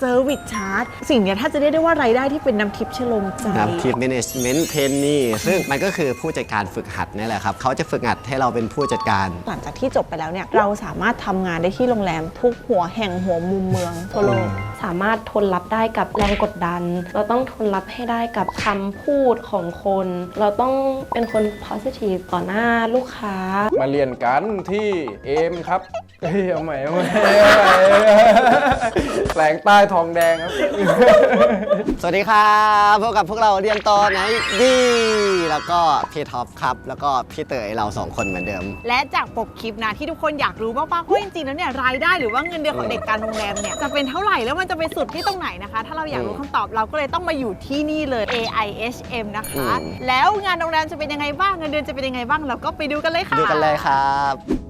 เซอร์วิสชาร์จสิ่งเนี้ยถ้าจะเรียกได้ว่ารายได้ที่เป็นน้ำทิพย์ชโลมใจครับทีม management trainee ซึ่งมันก็คือผู้จัดการฝึกหัดนี่แหละครับ เขาจะฝึกหัดให้เราเป็นผู้จัดการหลังจากที่จบไปแล้วเนี่ยเราสามารถทำงานได้ที่โรงแรม ทุกหัวแห่งหัวมุมเมืองทั่วโลก สามารถทนรับได้กับแรงกดดัน เราต้องทนรับให้ได้กับคำพูดของคน เราต้องเป็นคน positive ต่อหน้าลูกค้า มาเรียนกันที่เอมครับ เฮ้ย เอาใหม่เอาใหม่เอาใหม่แสงใต้ทองแดงครับ สวัสดีครับพบกับพวกเราเรียนต่อไหนดีแล้วก็พี่ท็อปครับ แล้วก็พี่เต๋ยเราสองคนเหมือนเดิม และจากปกคลิปนะที่ทุกคนอยากรู้มากๆเพราะจริงๆแล้วเนี่ยรายได้หรือว่าเงินเดือนของเด็กการโรงแรมเนี่ยจะเป็นเท่าไหร่แล้วมันจะไปสุดที่ตรงไหนนะคะ ถ้าเราอยากรู้คำตอบเราก็เลยต้องมาอยู่ที่นี่เลย AIHM นะคะ อืม แล้วงานโรงแรมจะเป็นยังไงบ้างเงินเดือนจะเป็นยังไงบ้างเราก็ไปดูกันเลยค่ะ ดูกันเลยครับ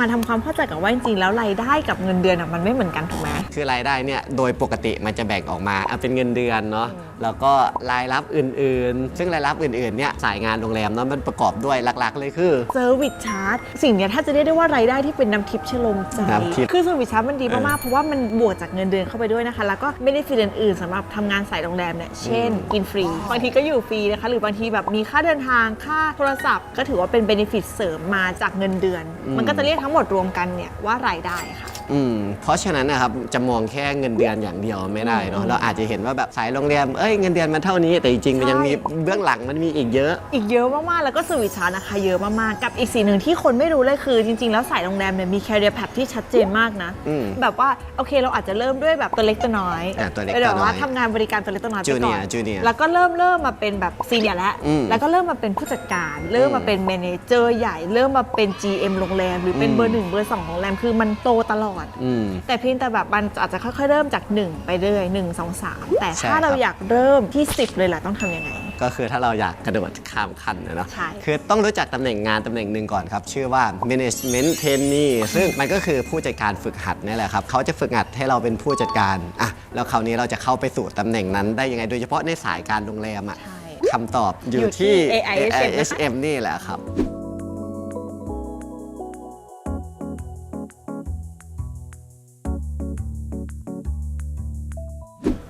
มาทำความเข้าใจกับว่าจริงๆแล้วรายได้กับเงินเดือนอะมันไม่เหมือนกันถูกไหมคือรายได้เนี่ยโดยปกติมันจะแบ่งออกมาอะเป็นเงินเดือนเนาะแล้วก็รายรับอื่นๆ ซึ่งรายรับอื่นๆเนี่ยสายงานโรงแรมเนาะมันประกอบด้วยหลักๆ เลยคือ เซอร์วิสชาร์จสิ่งเนี้ยถ้าจะเรียกได้ว่ารายได้ที่เป็นน้ำทิพย์ชโลมใจ น้ำทิพย์ คือเซอร์วิสชาร์จมันดีเอมากอๆเพราะว่ามันบวกจากเงินเดือนเข้าไปด้วยนะคะ แล้วก็ไม่ได้ฟรีเดนอื่นสำหรับทำงานสายโรงแรมเนี่ยเช่น กินฟรี บางทีก็อยู่ฟรีนะคะ หรือบางทีแบบมีค่าเดินทางค่าโทรศัพท์ ก็ถือว่าเป็นเบนฟิตเสริมมาจากเงินเดือน มันก็จะเรียกทั้งหมดรวมกันเนี่ยว่ารายได้ค่ะ อืมเพราะฉะนั้นนะครับจะมองแค่เงินเดือนอย่างเดียวไม่ได้เนาะเราอาจจะเห็นว่าแบบสายโรงแรมเอ้ยเงินเดือนมันเท่านี้แต่จริงๆมันยังมีเบื้องหลังมันมีอีกเยอะ อีกเยอะมากๆ แล้วก็สวิตชาร์จนะคะเยอะมากๆ กับอีกสิ่งหนึ่งที่คนไม่รู้เลยคือ จริง ๆ แล้วสายโรงแรมเนี่ยมี career path ที่ชัดเจนมากนะ อืมแบบว่าโอเคเราอาจจะเริ่มด้วยแบบตัวเล็กตัวน้อยอะตัวเล็กป็นแบบตัวน้อยว่าทำงานบริการตัวเล็กตัวน้อยไปก่อน Junior Junior แล้วก็เริ่มเริ่มมาเป็นแบบซีเนียร์แล้วอืมแล้วก็เริ่มมาเป็นผู้จัดการ เริ่มมาเป็นเมเนเจอร์ใหญ่ เริ่มมาเป็น GM โรงแรม หรือเป็นอืม เบอร์หนึ่งเบอร์สองของโรงแรมคือมันโตตลอดอืม แต่เพียงแต่แบบมันอาจจะค่อยๆเริ่มจาก 1 ไปเรื่อย1 2 3 แต่ใช่ถ้าเราครับ อยากเริ่มที่ 10 เลยล่ะต้องทำยังไง ก็คือถ้าเราอยากกระโดดข้ามขั้นนะเนาะ ใช่ คือต้องรู้จักตำแหน่งงานตำแหน่งหนึ่งก่อนครับ ชื่อว่า management trainee ซึ่งมันก็คือผู้จัดการฝึกหัดนี่แหละครับ เขาจะฝึกหัดให้เราเป็นผู้จัดการ อะ แล้วคราวนี้เราจะเข้าไปสู่ตำแหน่งนั้นได้ยังไง โดยเฉพาะในสายการโรงแรมอะใช่ คำตอบออยู่ยู่ที่ที่ AISM นะคะ AISM นี่แหละครับ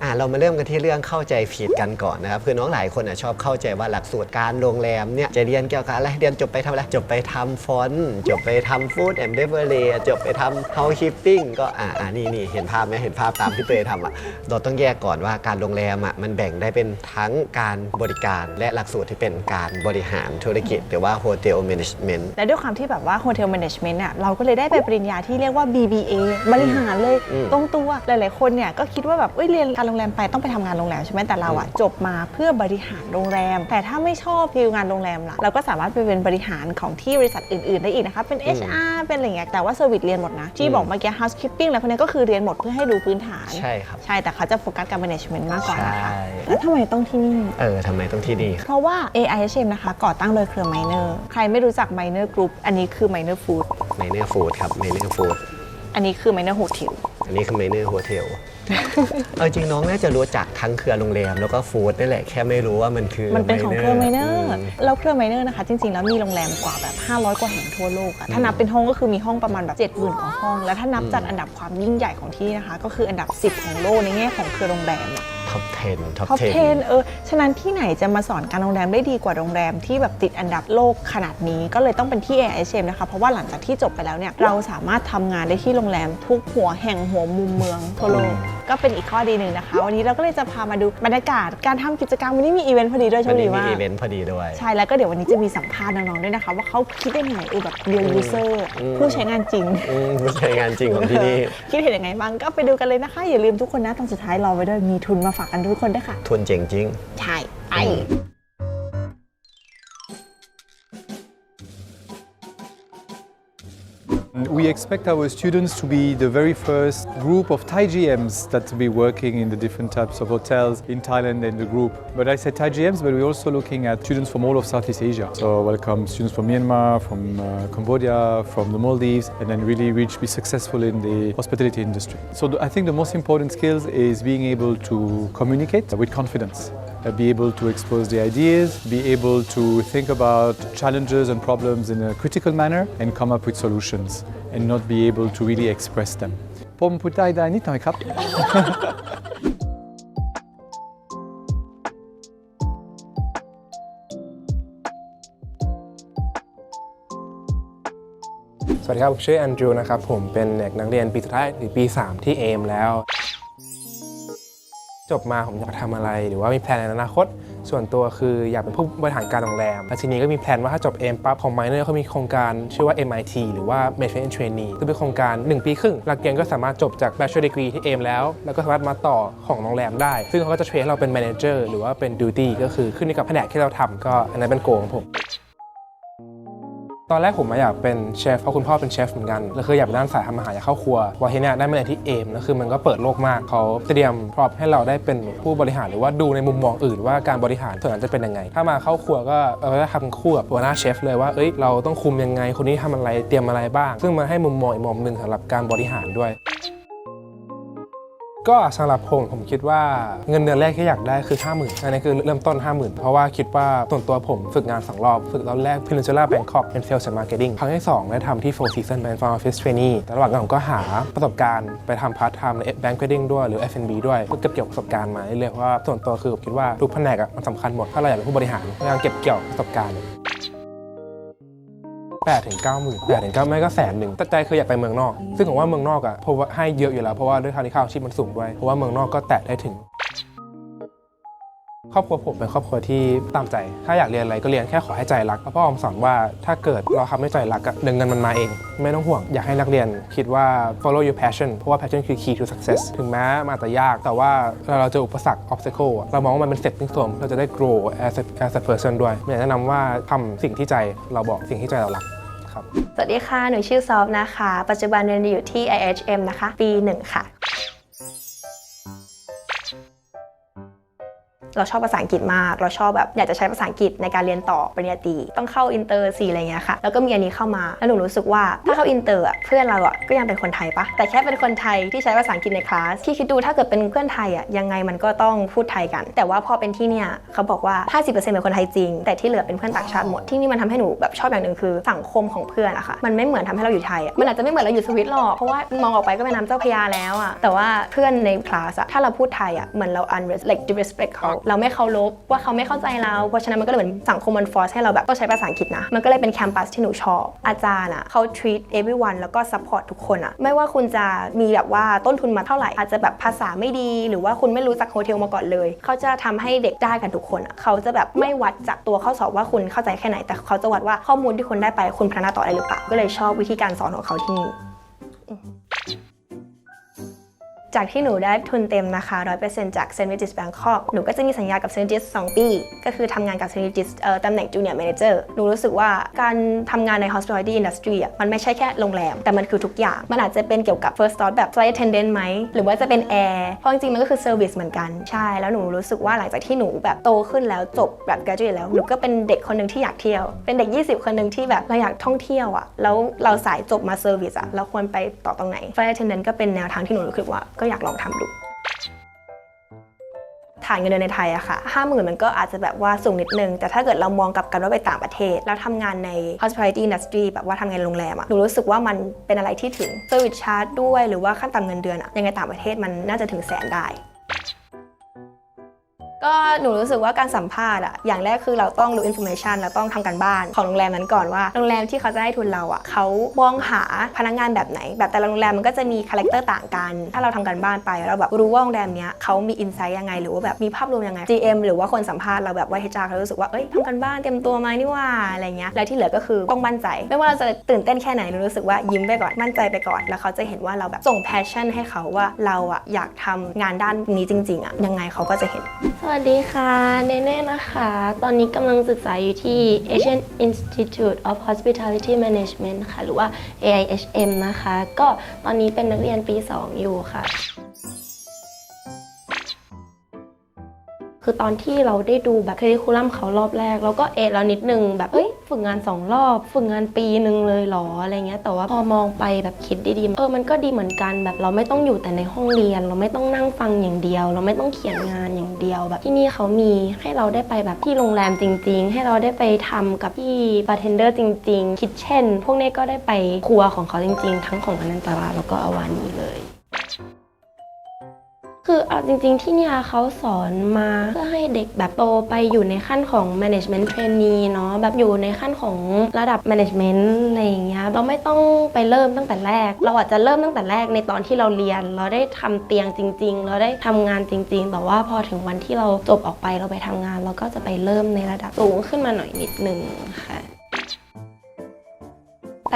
อะเรามาเริ่มกันที่เรื่องเข้าใจผิดกันก่อนนะครับคือน้องหลายคนอะชอบเข้าใจว่าหลักสูตรการโรงแรมเนี่ยจะเรียนเกี่ยวกับอะไรเรียนจบไปทำอะไรจบไปทำฟอนต์จบไปทำฟู้ดแอนด์เบเวอร์เรจบไปทำเฮาส์คีปปิ้งก็อ่าอ่านี่นี่เห็นภาพไหมเห็นภาพตามที่เตยทำอะเราต้องแยกก่อนว่าการโรงแรมอะมันแบ่งได้เป็นทั้งการบริการและหลักสูตรที่เป็นการบริหารธุรกิจ หรือว่า Hotel Management และด้วยความที่แบบว่า Hotel Management อะเราก็เลยได้ไปปริญญาที่เรียกว่า BBA บริหารเลยอืมตรงตัวหลาย ๆ คนเนี่ยก็คิดว่าแบบเอ้ยเรียนการโรงแรมไปต้องไปทำงานโรงแรมใช่ไหมแต่เราอะจบมาเพื่อบริหารโรงแรม แต่ถ้าไม่ชอบฟิลงานโรงแรมล่ะเราก็สามารถไปเป็นบริหารของที่บริษัทอื่น ๆ ได้อีกนะคะเป็น HR เป็นอะไรอย่างเงี้ยแต่ว่าเซอร์วิสเรียนหมดนะที่บอกเมื่อกี้ housekeeping แล้วพวกนี้ก็คือเรียนหมดเพื่อให้ดูพื้นฐาน ใช่ครับใช่แต่เขาจะโฟกัสการ management มากกว่านะคะใช่แล้วทำไมต้องที่นี่เออทำไมต้องที่นี่เพราะว่า AIHM นะคะก่อตั้งโดยเครือ Miner ใครไม่รู้จัก Miner Group อันนี้คือ Miner Food ไมเนอร์ฟู้ดครับไมเนอร์ฟู้ดอันนี้คือ Miner Hotel อันนี้คือไมเนอร์โฮเทล เอาจริงน้องน่าจะรู้จักทั้งเครือโรงแรมแล้วก็ฟู้ดนี่แหละแค่ไม่รู้ว่ามันคือมันเป็นของเครือ Miner อืมแล้วเครือ Miner นะคะ จริงๆ แล้วมีโรงแรมกว่าแบบ 500 กว่าแห่งทั่วโลกอะถ้านับเป็นห้องก็คือมีห้องประมาณแบบ 70,000กว่าห้อง แล้วถ้านับจัดอันดับความยิ่งใหญ่ของที่นะคะ ก็คืออันดับ 10 ของโลกในแง่ของเครือโรงแรมอะท็อป 10 ท็อปท็อป10 10 เออ ฉะนั้นที่ไหนจะมาสอนการโรงแรมได้ดีกว่าโรงแรมที่แบบติดอันดับโลกขนาดนี้ ก็เลยต้องเป็นที่ AIHM นะคะ เพราะว่าหลังจากที่จบไปแล้วเนี่ย เราสามารถทำงานได้ที่โรงแรมทุกหัวแห่งหัวมุมเมืองทั่วโลก ก็เป็นอีกข้อดีหนึ่งนะคะ วันนี้เราก็เลยจะพามาดูบรรยากาศการทำกิจกรรมวันนี้มีอีเวนต์พอดีด้วยโชวันคดีนี้มีมาก อีเวนต์พอดีด้วย ใช่แล้วก็เดี๋ยววันนี้จะมีสัมภาษณ์น้องๆด้วยนะคะ ว่าเขาคิดได้ยังไงเออแบบเรียนยูเซอร์อืม ผู้ใช้งานจริง อืมผู้ใช้งานจริงของที่นี่ คิดเห็นยังไงบ้างก็ไปดูกันเลยนะคะ อย่าลืมทุกคนนะตอนสุดท้ายรอไว้ด้วยมีทุนมาฝากกันทุกคนด้วยค่ะ ทุนเจ๋งจริง ใช่ไอ We expect our students to be the very first group of Thai GMs that will be working in the different types of hotels in Thailand and the group. But I said Thai GMs, but we're also looking at students from all of Southeast Asia. So welcome students from Myanmar, from uh, Cambodia, from the Maldives, and then really reach be successful in the hospitality industry. So I think the most important skills is being able to communicate with confidence. Be able to expose the ideas, be able to think about challenges and problems in a critical manner, and come up with solutions, and not be able to really express them. ผมพูดได้ได้นิดหน่อยครับ สวัสดีครับผมชื่อแอนดรูนะครับ ผมเป็นเด็กนักเรียนปีสุดท้ายหรือปี 3 ที่เอมแล้ว จบมาผมอยากทำอะไรหรือว่ามีแพลนในอนาคต ส่วนตัวคืออยากเป็นผู้บริหารการโรงแรมและทีนี้ก็มีแพลนว่าถ้าจบเอ็มปั๊บของไมเนอร์เขามีโครงการชื่อว่า MIT หรือว่า Management and Trainee ซึ่งเป็นโครงการ 1 ปีครึ่ง หลักเกณฑ์ก็สามารถจบจาก Bachelor Degree ที่เอ็มแล้ว แล้วก็สามารถมาต่อของโรงแรมได้ ซึ่งเขาก็จะเทรนเราเป็น Manager หรือว่าเป็น Duty ก็คือขึ้นอยู่กับแผนกที่เราทำก็อันนั้นเป็นโกของผม ตอนแรกผมอยากเป็นเชฟเพราะคุณพ่อเป็นเชฟเหมือนกันแล้วคืออยากเป็นด้านสายทำอาหารอยากเข้าครัววอที่เนี่ยได้มาเรียนที่เอมแล้วคือมันก็เปิดโลกมากเขาเตรียมพร้อมให้เราได้เป็นผู้บริหารหรือว่าดูในมุมมองอื่นว่าการบริหารส่วนนั้นจะเป็นยังไง ถ้ามาเข้าครัวก็เราก็จะทำคู่กับหัวหน้าเชฟเลยว่าเอ้ยเราต้องคุมยังไงคนนี้ทำอะไรเตรียมอะไรบ้าง ซึ่งมันให้มุมมองอีกมุมหนึ่งสำหรับการบริหารด้วย ก็สำหรับผมผมคิดว่าเงินเดือนแรกที่อยากได้คือ 50,000อันนี้คือเริ่มต้น 50,000 เพราะว่าคิดว่าส่วนตัวผมฝึกงานสองรอบ ฝึกรอบแรก Peninsula Bangkok เป็น Sales and Marketing ครั้งที่ 2 ได้ทำที่ Four Seasons เป็น Front Office Trainee แต่ระหว่างนั้นผมก็หาประสบการณ์ไปทำพาร์ทไทม์ใน Banqueting ด้วยหรือ F&B ด้วยเพื่อเก็บเกี่ยวประสบการณ์มาเรื่อยๆเพราะว่าส่วนตัวคือผมคิดว่าทุกแผนกมันสำคัญหมดถ้าเราอยากเป็นผู้บริหารพยายามเก็บเกี่ยวประสบการณ์ 8ถึง9หมื่น8ถึง9ไม่ก็แสนหนึ่งแต่ใจเคือยากไปเมืองนอก ซึ่งผมว่าเมืองนอกอะเพราะว่าให้เยอะอยู่แล้วเพราะว่าด้วยค่าที่ค่าอาชีพมันสูงด้วยเพราะว่าเมืองนอกก็แตะได้ถึงครอบครัวผมเป็นครอบครัวที่ตามใจ ถ้าอยากเรียนอะไรก็เรียนแค่ขอให้ใจรักพ่อผมสอนว่าถ้าเกิดเราทำให้ใจรักเงินมันมาเอง ไม่ต้องห่วง อยากให้นักเรียนคิดว่า follow your passion เพราะว่า passion คือ key to success ถึงแม้มันอาจจะยาก แต่ว่าเราเจออุปสรรค obstacle เรามองว่ามันเป็น stepping stone เราจะได้ grow as a, as a person ด้วยอยากแนะนำว่าทำสิ่งที่ใจเราบอกสิ่งที่ใจเรารัก ครับ สวัสดีค่ะ หนูชื่อซอฟนะคะ ปัจจุบันเรียนอยู่ที่ IHM นะคะ ปีหนึ่งค่ะ เราชอบภาษาอังกฤษมาก เราชอบแบบอยากจะใช้ภาษาอังกฤษในการเรียนต่อปริญญาตรีต้องเข้าอินเตอร์สี่อะไรเงี้ยค่ะแล้วก็มีอันนี้เข้ามาแล้วหนูรู้สึกว่าถ้าเข้าอินเตอร์เพื่อนเราอะก็ยังเป็นคนไทยปะแต่แค่เป็นคนไทยที่ใช้ภาษาอังกฤษในคลาสที่คิดดูถ้าเกิดเป็นเพื่อนไทยอะยังไงมันก็ต้องพูดไทยกัน แต่ว่าพอเป็นที่เนี่ยเขาบอกว่า 50%เป็นคนไทยจริง แต่ที่เหลือเป็นเพื่อนต่างชาติหมดที่นี่มันทำให้หนูแบบชอบอย่างหนึ่งคือสังคมของเพื่อนอะค่ะมันไม่เหมือนทำให้เราอยู่ไทยอะมันอาจจะไม่เหมือนเราอยู่สวิตหรอกเพราะว่ามองออกไปก็เป็นน้ำเจ้าพยาแล้วอะแต่ว่าเพื่อนในคลาสอะถ้าเราพูดไทยอะเหมือนเรา unrespect like disrespect เขาเราไม่เคารพว่าเขาไม่เข้าใจเรา เพราะฉะนั้นมันก็เลยเหมือนสังคมมัน force ให้เราแบบต้องใช้ภาษาอังกฤษนะ มันก็เลยเป็นแคมปัสที่หนูชอบ อาจารย์อะเขา treat everyone แล้วก็ support ทุกคนอะไม่ว่าคุณจะมีแบบว่าต้นทุนมาเท่าไหร่ อาจจะแบบภาษาไม่ดี หรือว่าคุณไม่รู้จักโฮเทลมาก่อนเลย เขาจะทำให้เด็กได้กันทุกคนอะเขาจะแบบไม่วัดจากตัวข้อสอบว่าคุณเข้าใจแค่ไหน แต่เขาจะวัดว่าข้อมูลที่คุณได้ไปคุณพัฒนาต่อได้หรือเปล่า ก็เลยชอบวิธีการสอนของเขาที่นี่ จากที่หนูได้ทุนเต็มนะคะ 100%จาก St. Regis Bangkok หนูก็จะมีสัญญากับ St. Regis 2ปี ก็คือทำงานกับ St. Regis เอ่อตำแหน่ง Junior Manager หนูรู้สึกว่าการทำงานใน Hospitality Industry อะมันไม่ใช่แค่โรงแรม แต่มันคือทุกอย่าง มันอาจจะเป็นเกี่ยวกับ First Stop แบบ Flight Attendant ไหม หรือว่าจะเป็น Air เพราะจริงๆ มันก็คือ Service เหมือนกัน ใช่ แล้วหนูรู้สึกว่าหลังจากที่หนูแบบโตขึ้นแล้วจบแบบ graduate แล้ว หนูก็เป็นเด็กคนหนึ่งที่อยากเที่ยว เป็นเด็ก 20 คนหนึ่งที่แบบเราอยากท่องเที่ยวอะแล้วเราสายจบมา Service อะเราควรไปต่อตรงไหน Flight Attendant ก็เป็นแนวทางที่หนูรู้สึกว่าก็อยากลองทำดูฐานเงินเดือนในไทยอะค่ะห้าหมื่นมันก็อาจจะแบบว่าสูงนิดนึง แต่ถ้าเกิดเรามองกลับกันว่าไปต่างประเทศ แล้วทำงานใน hospitality industry แบบว่าทำงานโรงแรมอะหนูรู้สึกว่ามันเป็นอะไรที่ถึง service charge ด้วย หรือว่าขั้นต่ำเงินเดือนอะยังไงต่างประเทศมันน่าจะถึงแสนได้ ก็หนูรู้สึกว่าการสัมภาษณ์อะอย่างแรกคือเราต้องรู้ information เราต้องทำการบ้านของโรงแรมนั้นก่อนว่าโรงแรมที่เขาจะให้ทุนเราอะเขามองหาพนักงานแบบไหน แบบแต่ละโรงแรมมันก็จะมีคาแรคเตอร์ต่างกัน ถ้าเราทำการบ้านไปเราแบบรู้ว่าโรงแรมเนี้ยเขามีอินไซต์ยังไงหรือว่าแบบมีภาพรวมยังไง GM หรือว่าคนสัมภาษณ์เราแบบว่า HR เขารู้สึกว่าเอ้ยทำการบ้านเตรียมตัวมานี่ว่าอะไรเงี้ยแล้วที่เหลือก็คือต้องมั่นใจ ไม่ว่าเราจะตื่นเต้นแค่ไหนหนูรู้สึกว่ายิ้มไปก่อนมั่นใจไปก่อน แล้วเขาจะเห็นว่าเราแบบส่ง passion ให้เขาว่าเราอะอยากทำงานด้านนี้จริงๆอะยังไงเขาก็จะเห็น วัสดีค่ะเนเน่นะคะ ตอนนี้กำลังศึกษาอยู่ที่ Asian Institute of Hospitality Management ค่ะ หรือว่า AIHM นะคะ ก็ตอนนี้เป็นนักเรียนปี 2 อยู่ค่ะ คือตอนที่เราได้ดูแบบคริคูลัมเขารอบแรก เราก็เอะแล้วนิดนึงแบบเอ้ยฝึกงานสองรอบฝึกงานปีหนึ่งเลยหรออะไรเงี้ยแต่ว่าพอมองไปแบบคิดดีๆเออมันก็ดีเหมือนกันแบบเราไม่ต้องอยู่แต่ในห้องเรียน เราไม่ต้องนั่งฟังอย่างเดียว เราไม่ต้องเขียนงานอย่างเดียวแบบที่นี่เขามีให้เราได้ไปแบบที่โรงแรมจริง ๆ ให้เราได้ไปทำกับที่บาร์เทนเดอร์จริง ๆ คิดเช่น พวกนี้ก็ได้ไปครัวของเขาจริง ๆ ทั้งของอนันตราแล้วก็อวานีเลย คือเอาจริง ๆ ที่เนี่ยเขาสอนมาเพื่อให้เด็กแบบโตไปอยู่ในขั้นของ management trainee เนาะแบบอยู่ในขั้นของระดับ management อะไรอย่างเงี้ยเราไม่ต้องไปเริ่มตั้งแต่แรก เราอาจจะเริ่มตั้งแต่แรกในตอนที่เราเรียน เราได้ทำเตียงจริง ๆ เราได้ทำงานจริง ๆ แต่ว่าพอถึงวันที่เราจบออกไปเราไปทำงาน เราก็จะไปเริ่มในระดับสูงขึ้นมาหน่อยนิดนึงค่ะ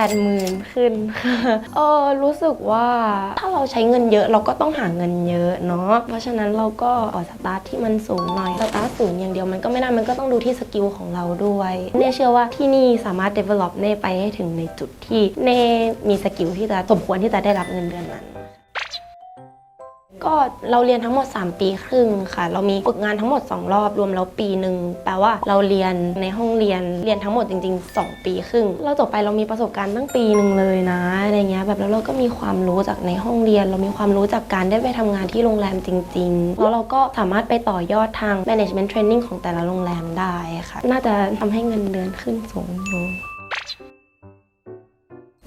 ดหมื่นขึ้นค่ะเออรู้สึกว่าถ้าเราใช้เงินเยอะเราก็ต้องหาเงินเยอะเนาะเพราะฉะนั้นเราก็ขอสตาร์ทที่มันสูงหน่อยสตาร์ทสูงอย่างเดียวมันก็ไม่ได้มันก็ต้องดูที่สกิลของเราด้วยเน่เชื่อว่าที่นี่สามารถ develop เน่ไปให้ถึงในจุดที่เน่มีสกิลที่จะสมควรที่จะได้รับเงินเดือนนั้น ก็เราเรียนทั้งหมด 3 ปีครึ่งค่ะ เรามีฝึกงานทั้งหมด 2 รอบรวมแล้วปีหนึ่งแปลว่าเราเรียนในห้องเรียนเรียนทั้งหมดจริง ๆ 2 ปีครึ่ง เราจบไปเรามีประสบการณ์ตั้งปีหนึ่งเลยนะอะไรเงี้ยแบบแล้วเราก็มีความรู้จากในห้องเรียน เรามีความรู้จากการได้ไปทำงานที่โรงแรมจริง ๆ แล้วเราก็สามารถไปต่อยอดทาง management training ของแต่ละโรงแรมได้ค่ะ น่าจะทำให้เงินเดือนขึ้นสูงอยู่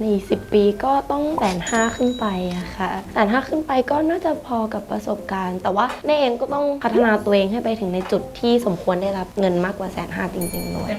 ในอีกสิปีก็ต้องแสนห้าขึ้นไปอะค่ะแสนห้าขึ้นไปก็น่าจะพอกับประสบการณ์ แต่ว่าในเองก็ต้องพัฒนาตัวเองให้ไปถึงในจุดที่สมควรได้รับเงินมากกว่าแสนห้าจริงๆด้วย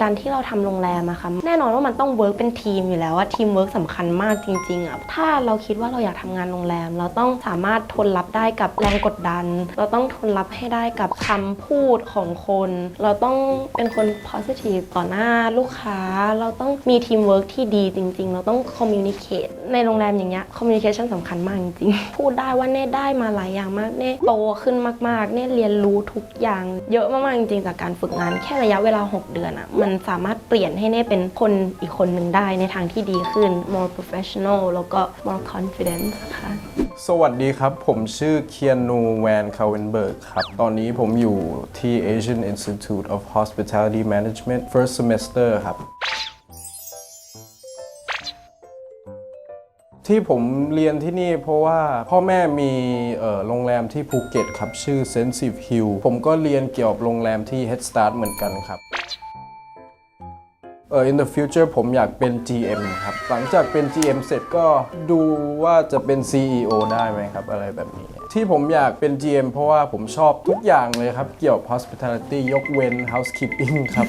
การที่เราทำโรงแรมอะค่ะแน่นอนว่ามันต้องเวิร์กเป็นทีมอยู่แล้วว่าทีมเวิร์กสำคัญมากจริงๆอะถ้าเราคิดว่าเราอยากทำงานโรงแรม เราต้องสามารถทนรับได้กับแรงกดดัน เราต้องทนรับให้ได้กับคำพูดของคน เราต้องเป็นคน positive ต่อหน้าลูกค้า เราต้องมีทีมเวิร์กที่ดีจริง ๆ เราต้อง communicate ในโรงแรมอย่างเงี้ย communication สำคัญมากจริงๆพูดได้ว่าเน่ได้มาหลายอย่างมากเน่โตขึ้นมากๆเน่เรียนรู้ทุกอย่าง เยอะมากๆจริงๆจากการฝึกงานแค่ระยะเวลา 6 เดือนอะมันสามารถเปลี่ยนให้เน่เป็นคนอีกคนหนึ่งได้ในทางที่ดีขึ้น more professional แล้วก็ more confidence ค่ะสวัสดีครับ ผมชื่อเคียนูแวนคาเวนเบิร์กครับ ตอนนี้ผมอยู่ที่ Asian Institute of Hospitality Management first semester ครับที่ผมเรียนที่นี่เพราะว่าพ่อแม่มีโรงแรมที่ภูเก็ตครับ ชื่อ Sensive Hill ผมก็เรียนเกี่ยวกับโรงแรมที่ Head Start เหมือนกันครับ เออ in the future ผมอยากเป็น GM ครับ หลังจากเป็น GM เสร็จก็ดูว่าจะเป็น CEO ได้ไหมครับ อะไรแบบนี้ ที่ผมอยากเป็น GM เพราะว่าผมชอบทุกอย่างเลยครับ เกี่ยวกับ hospitality ยกเว้น housekeeping ครับ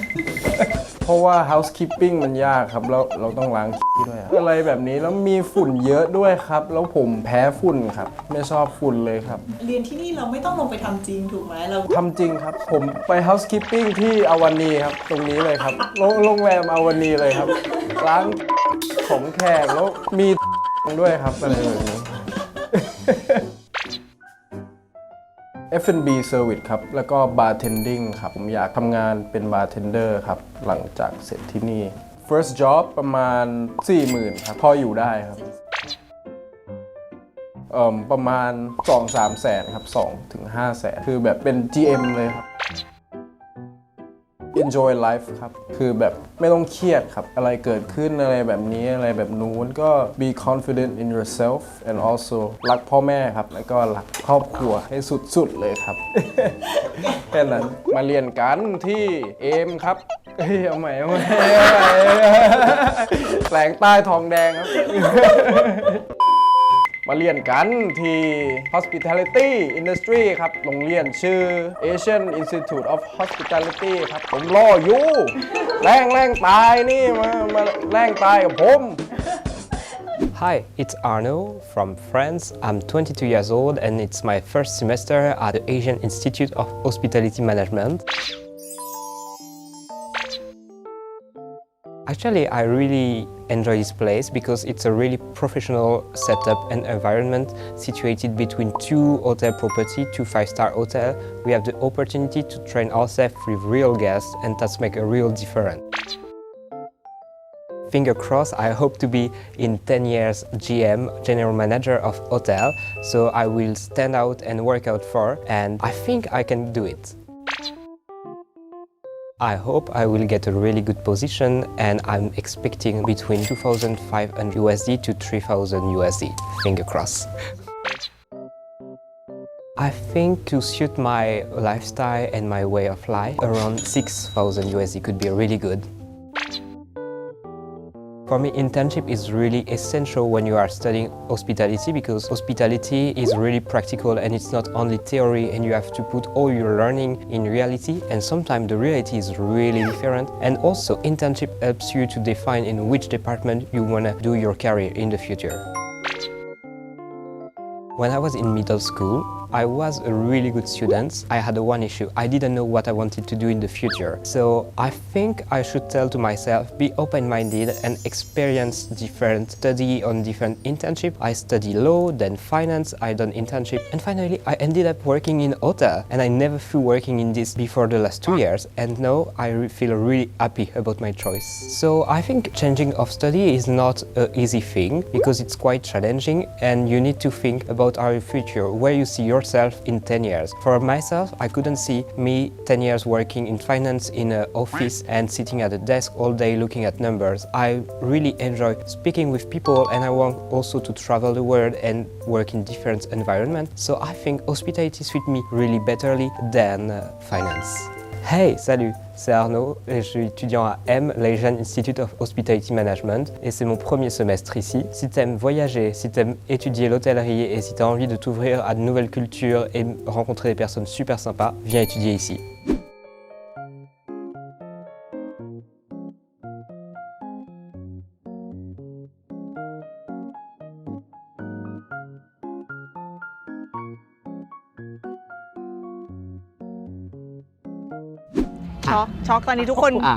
เพราะว่า housekeeping มันยากครับแล้วเราต้องล้างขี้ด้วยอะอะไรแบบนี้แล้วมีฝุ่นเยอะด้วยครับ แล้วผมแพ้ฝุ่นครับ ไม่ชอบฝุ่นเลยครับเรียนที่นี่เราไม่ต้องลงไปทำจริงถูกไหมเราทำจริงครับผมไป housekeeping ที่อาวานีครับ ตรงนี้เลยครับโรงโรงแรมอาวานีเลยครับ ล้างของแขกแล้วมีด้วยครับอะไรแบบนี้ F&B service ครับ แล้วก็ bartending ครับ ผมอยากทำงานเป็น bartender ครับ หลังจากเสร็จที่นี่ first job ประมาณ 40,000ครับ พออยู่ได้ครับเอ่อประมาณ 2-3 แสนครับ2ถึง5แสน คือแบบเป็น GM เลยครับ enjoy life ครับ คือแบบไม่ต้องเครียดครับ อะไรเกิดขึ้นอะไรแบบนี้อะไรแบบนู้นก็ be confident in yourself and also รักพ่อแม่ครับ แล้วก็รักครอบครัวให้สุดๆเลยครับ แค่นั้นมาเรียนกันที่เอมครับเฮ้ยเอาใหม่เอาใหม่เอาใหม่แสงใต้ทองแดงครับ มาเรียนกันที่ Hospitality Industry ครับ โรงเรียนชื่อ Asian Institute of Hospitality ครับ ผมรออยู่แรงแรงตายนี่มามาแรงตายกับผม Hi, it's Arno from France. I'm 22 years old and it's my first semester at the Asian Institute of Hospitality Management. Actually, I really enjoy this place because it's a really professional setup and environment situated between two hotel property, two five-star hotel. We have the opportunity to train ourselves with real guests and that's make a real difference. finger crossed, I hope to be in 10 years GM, General Manager of Hotel. So I will stand out and work out for, and I think I can do it. I hope I will get a really good position and I'm expecting between 2,500 USD to 3,000 USD. Finger crossed. I think to suit my lifestyle and my way of life, around 6,000 USD could be really good. For me, internship is really essential when you are studying hospitality because hospitality is really practical and it's not only theory and you have to put all your learning in reality and sometimes the reality is really different and also internship helps you to define in which department you want to do your career in the future. When I was in middle school, I was a really good student. I had one issue. I didn't know what I wanted to do in the future. So I think I should tell to myself, be open-minded and experience different study on different internship. I study law, then finance, I done internship, and finally I ended up working in hotel. And I never feel working in this before the last two years. And now I feel really happy about my choice. So I think changing of study is not an easy thing because it's quite challenging and you need to think about our future, where you see yourself in 10 years. For myself, I couldn't see me 10 years working in finance in an office and sitting at a desk all day looking at numbers. I really enjoy speaking with people and I want also to travel the world and work in different environments. So I think hospitality suits me really betterly than uh, finance. Hey, salut, c'est Arnaud et je suis étudiant à M, l'Asian Institute of Hospitality Management et c'est mon premier semestre ici. Si t'aimes voyager, si t'aimes étudier l'hôtellerie et si t'as envie de t'ouvrir à de nouvelles cultures et rencontrer des personnes super sympas, viens étudier ici. ช็อกช็อกตอนนี้ทุกคน อะ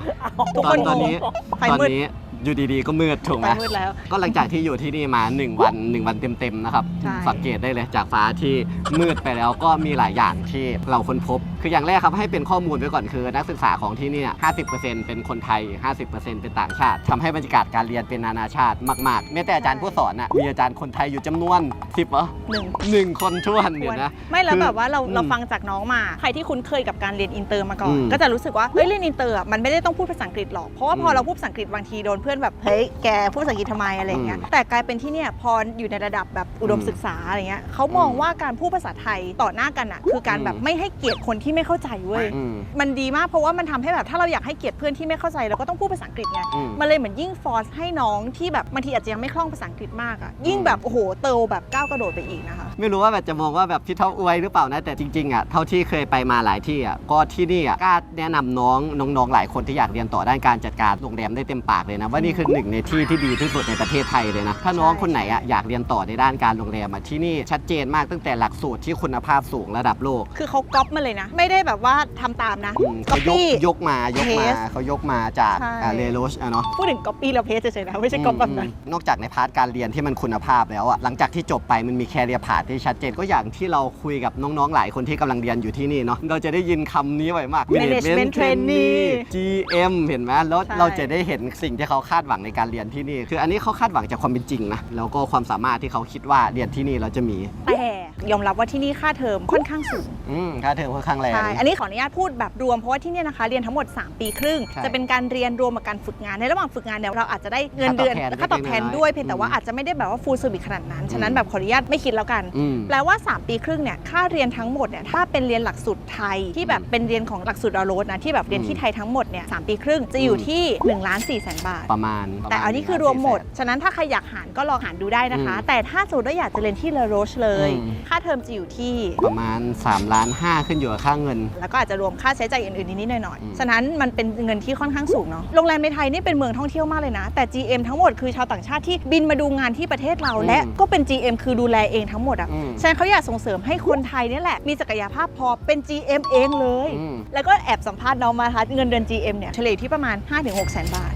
ทุกตอคนนตอนนี้ไฟตอนมืด นี้อยู่ดีๆก็มืดถูกไหไฟมมืดแล้ว ก็หลังจากที่อยู่ที่นี่มา 1 วัน 1 วันเต็มๆนะครับ ใช่สังเกตได้เลยจากฟ้าที่มืดไปแล้วก็มีหลายอย่างที่เราค้นพบ คืออย่างแรกครับให้เป็นข้อมูลไว้ก่อนคือ นักศึกษาของที่เนี่ย50%เป็นคนไทย 50%เป็นต่างชาติทำให้บรรยากาศการเรียนเป็นนานาชาติมากๆแม้แต่อาจารย์ผู้สอนน่ะมีอาจารย์คนไทยอยู่จำนวน10เหรอหนึ่งหนึ่งคนท้วนเนี่ยนะไม่แล้วคือแบบว่าเราอืมเราฟังจากน้องมา ใครที่คุ้นเคยกับการเรียนอินเตอร์มาก่อนอืมก็จะรู้สึกว่าเฮ้ยเรียนอินเตอร์อะมันไม่ได้ต้องพูดภาษาอังกฤษหรอกเพราะว่าพออมเราพูดภาษาอังกฤษบางทีโดนเพื่อนแบบเฮ้ยแกพูดภาษาอังกฤษทำไมอะไรอย่างเงี้ยอืมแต่กลายเป็นที่เนี่ยพออยู่ในระดับแบบอุดมอืมศึกษาอะไรเงี้ยเขามองว่าการพูดภาษาไทยต่อหน้ากันอะคือการแบบอืมไม่ให้เกียรติคนที่ไม่เข้าใจเว้ย อืม มันดีมากเพราะว่ามันทำให้แบบถ้าเราอยากให้เกียรติเพื่อนที่ไม่เข้าใจเราก็ต้องพูดภาษาอังกฤษไง อืม มันเลยเหมือนยิ่งฟอร์สให้น้องที่แบบบางทีอาจจะยังไม่คล่องภาษาอังกฤษมากอะยิ่งอืมแบบโอ้โหเติบแบบก้าวกระโดดไปอีกนะคะ ไม่รู้ว่าแบบจะมองว่าแบบพี่เท่าอวยหรือเปล่านะ แต่จริงๆอะเท่าที่เคยไปมาหลายที่อะก็ที่นี่อะกล้าแนะนำน้องน้องๆหลายคนที่อยากเรียนต่อด้านการจัดการโรงแรมได้เต็มปากเลยนะว่านี่คือหนึ่งในที่ที่ดีที่สุดในประเทศไทยเลยนะถ้าน้องคนไหนอะอยากเรียนต่อในด้านการโรงแรมอะที่นี่ชัดเจนมากตั้งแต่หลักสูตรที่คุณภาพสูงระดับโลก คือเขาก๊อปมาเลยนะ ไม่ได้แบบว่าทำตามนะอืมก๊อเขาปยกปี้ ยกมายกมา Paste เขายกมาจากใช่ เรโรชอะเนาะ พูดถึงก๊อปปี้แล้วเพจเฉยๆนะไม่ใช่ก๊อปแบบนั้น อืมนอกจากในพาร์ทการเรียนที่มันคุณภาพแล้วอะหลังจากที่จบไปมันมีแคเรียพาที่ชัดเจนก็อย่างที่เราคุยกับน้องๆหลายคนที่กำลังเรียนอยู่ที่นี่เนาะเราจะได้ยินคำนี้บ่อยมาก Management Trainee GM เห็นไหมแล้วใช่ เราจะได้เห็นสิ่งที่เขาคาดหวังในการเรียนที่นี่ คืออันนี้เขาคาดหวังจากความเป็นจริงนะแล้วก็ความสามารถที่เขาคิดว่าเรียนที่นี่เราจะมี แต่ยอมรับว่าที่นี่ค่าเทอมค่อนข้างสูง อืมค่าเทอมค่อนข้างแรง ใช่ อันนี้ขออนุญาตพูดแบบรวมเพราะว่าที่เนี่ยนะคะเรียนทั้งหมด 3 ปีครึ่ง ใช่จะเป็นการเรียนรวมกับการฝึกงานในระหว่างฝึกงานเนี่ยเราอาจจะได้เงินเดือนค่าตอบแทนค่าตอบแทนเล็กๆด้วยเพียงแต่ว่าอืมอาจจะไม่ได้แบบว่าฟูลเซอร์วิสขนาดนั้น ฉะนั้นอืม แบบขออนุญาตไม่คิดแล้วกัน อืม แปลว่า 3 ปีครึ่งเนี่ยค่าเรียนทั้งหมดเนี่ยถ้าเป็นเรียนหลักสูตรไทยที่แบบเป็นเรียนของหลักสูตรดาวโรดนะที่แบบเรียนที่ไทยทั้งหมดเนี่ยสามปีครึ่งจะอยู่ที่1ล้าน4แสนบาทประมาณแต่อันนี้คือรวมหมด ฉะนั้นถ้าใครอยากหารก็ลองหารดูได้นะคะ อืมแต่ถ้าสมมติว่าอยากจะเรียนที่เลอโรชเลย อืม ค่าเทอมจะอยู่ที่ ประมาณ3ล้าน5ขึ้นอยู่กับค่าเงิน แล้วก็อาจจะรวมค่าใช้จ่ายอื่นๆนิดๆหน่อยอืมๆฉะนั้นมันเป็นเงินที่ค่อนข้างสูงเนาะ โรงแรมในไทยนี่เป็นเมืองท่องเที่ยวมากเลยนะ แต่ GM ทั้งหมดคือชาวต่างชาติที่บินมาดูงานที่ประเทศเรา และก็เป็น GM คือดูแลเองทั้งหมดอะอืมฉะนั้นเขาอยากส่งเสริมให้คนไทยเนี่ยแหละมีศักยภาพพอเป็น GM เองเลยอืมแล้วก็แอบสัมภาษณ์น้องมาทัศเงินเดือน GM เนี่ยเฉลี่ยที่ประมาณ 5-6แสนบาท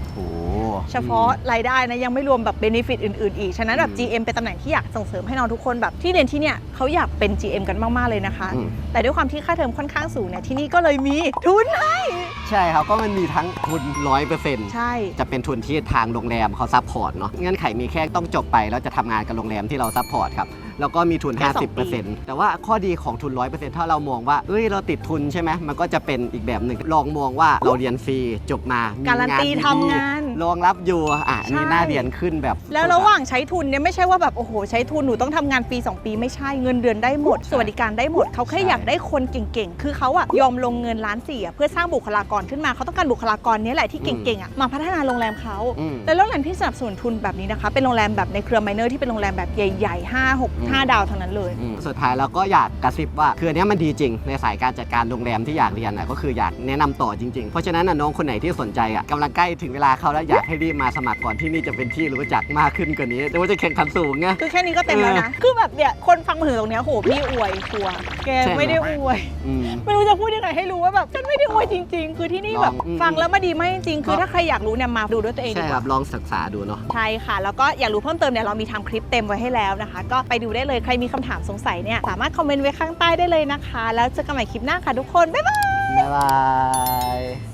โอ้โห เฉพาะรายได้นะยังไม่รวมแบบเบนฟิตอื่นๆอีก ฉะนั้นแบบอืม GM เป็นตำแหน่งที่อยากส่งเสริมให้น้องทุกคนแบบที่เรียนที่เนี่ยเขาอยากเป็น GM กันมากๆเลยนะคะ อืม แต่ด้วยความที่ค่าเทอมค่อนข้างสูงเนี่ยที่นี่ก็เลยมีทุนให้ใช่ครับ ก็มันมีทั้งทุน100%ใช่ จะเป็นทุนที่ทางโรงแรมเขาซัพพอร์ตเนาะเงื่อนไขมีแค่ต้องจบไป แล้วจะทำงานกับโรงแรมที่เราซัพพอร์ตครับ แล้วก็มีทุน แค่สองปี 50%แต่ว่าข้อดีของทุน 100%ถ้าเรามองว่าเอ้ยเราติดทุนใช่ไหมมันก็จะเป็นอีกแบบหนึ่งลองมองว่าเราเรียนฟรีจบมามีการันตีดีๆทำงาน รองรับอยู่อะอันนี่ใช่น่าเรียนขึ้นแบบแล้วระหว่างใช้ทุนเนี่ยไม่ใช่ว่าแบบโอ้โหใช้ทุนหนูต้องทำงานปี 2 ปีไม่ใช่เงินเดือนได้หมด สวัสดิการได้หมดเขาแค่ใช่อยากได้คนเก่งๆ คือเขาอะยอมลงเงินล้านสี่อะเพื่อสร้างบุคลากรขึ้นมาเขาต้องการบุคลากรเนี้แหละที่เก่งๆอะมาพัฒนาโรงแรมเขา อืมและโรงแรมที่สนับสนุนทุนแบบนี้นะคะ เป็นโรงแรมแบบในเครือไมเนอร์ที่เป็นโรงแรมแบบใหญ่ๆ5อืม6 5ดาวทั้งนั้นเลย อืมสุดท้ายแล้วก็อยากกระซิบว่าคืออันเนี้ยมันดีจริง ในสายการจัดการโรงแรมที่อยากเรียนอะก็คืออยากแนะนำต่อจริงๆ เพราะฉะนั้นน่ะน้องคนไหนที่สนใจอะกำลังใกล้ถึงเวลาเขาแล้วอยากให้รีบมาสมัครก่อนที่นี่จะเป็นที่รู้จักมากขึ้นกว่านี้เดี๋ยวว่าจะแข่งขันสูงไง คือแค่นี้ก็เต็มแล้วนะ คือแบบเนี่ยคนฟังมาถึงตรงเนี้ยโหพี่อวยชัวร์แกใช่ไหม ไม่ได้อวย อืม ไม่รู้จะพูดยังไงให้รู้ว่าแบบฉันไม่ได้อวยจริง ๆ คือที่นี่แบบลองอืมฟังแล้วมาดีมากจริงๆคือก็ถ้าใครอยากรู้เนี่ยมาดูด้วยตัวเองดีใช่กครัว่าบลองศึกษาดูเนาะ ใช่ค่ะ แล้วก็อยากรู้เพิ่มเติมเนี่ยเรามีทำคลิปเต็มไว้ให้แล้วนะคะ ก็ไปดูได้เลยใครมีคำถามสงสัยเนี่ยสามารถคอมเมนต์ไว้ข้างใต้ได้เลยนะคะ แล้วเจอกันใหม่คลิปหน้าค่ะทุกคนบ๊ายบาย บ๊ายบาย